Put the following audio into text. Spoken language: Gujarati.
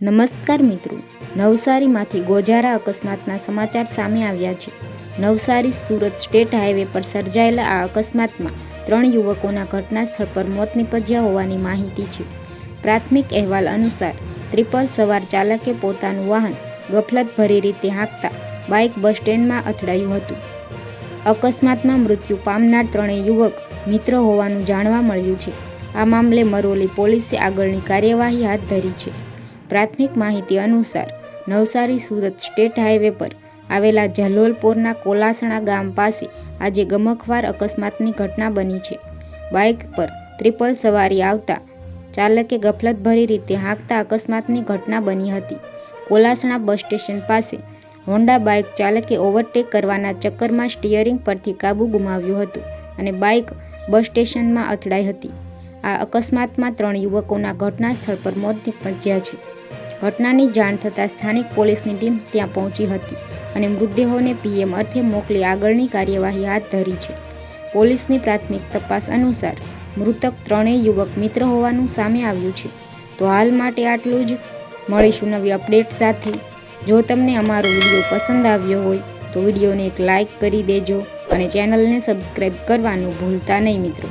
નમસ્કાર મિત્રો. નવસારીમાંથી ગોજારા અકસ્માતના સમાચાર સામે આવ્યા છે. નવસારી સુરત સ્ટેટ હાઈવે પર સર્જાયેલા આ અકસ્માતમાં ત્રણ યુવકોના ઘટના સ્થળ પર મોત નીપજ્યા હોવાની માહિતી છે. પ્રાથમિક અહેવાલ અનુસાર, ત્રિપલ સવાર ચાલકે પોતાનું વાહન ગફલતભરી રીતે હાંકતા બાઇક બસ સ્ટેન્ડમાં અથડાયું હતું. અકસ્માતમાં મૃત્યુ પામનાર ત્રણેય યુવક મિત્ર હોવાનું જાણવા મળ્યું છે. આ મામલે મરોલી પોલીસે આગળની કાર્યવાહી હાથ ધરી છે. પ્રાથમિક માહિતી અનુસાર નવસારી સુરત સ્ટેટ હાઈવે પર આવેલા જલોલપોરના કોલાસણા ગામ પાસે આજે ગમખવાર અકસ્માતની ઘટના બની છે. બાઇક પર ત્રિપલ સવારી આવતા ચાલકે ગફલતભરી રીતે હાંકતા અકસ્માતની ઘટના બની હતી. કોલાસણા બસ સ્ટેશન પાસે હોન્ડા બાઇક ચાલકે ઓવરટેક કરવાના ચક્કરમાં સ્ટિયરિંગ પરથી કાબુ ગુમાવ્યું હતું અને બાઇક બસ સ્ટેશનમાં અથડાઈ હતી. આ અકસ્માતમાં ત્રણ યુવકોના ઘટના સ્થળ પર મોત નીપજ્યા છે. ઘટનાની જાણ થતાં સ્થાનિક પોલીસની ટીમ ત્યાં પહોંચી હતી અને મૃતદેહોને પીએમ અર્થે મોકલી આગળની કાર્યવાહી હાથ ધરી છે. પોલીસની પ્રાથમિક તપાસ અનુસાર, મૃતક ત્રણેય યુવક મિત્ર હોવાનું સામે આવ્યું છે. તો હાલ માટે આટલું જ. મળીશું નવી અપડેટ સાથે. જો તમને અમારો વીડિયો પસંદ આવ્યો હોય, તો વિડીયોને એક લાઇક કરી દેજો અને ચેનલને સબસ્ક્રાઈબ કરવાનું ભૂલતા નહીં મિત્રો.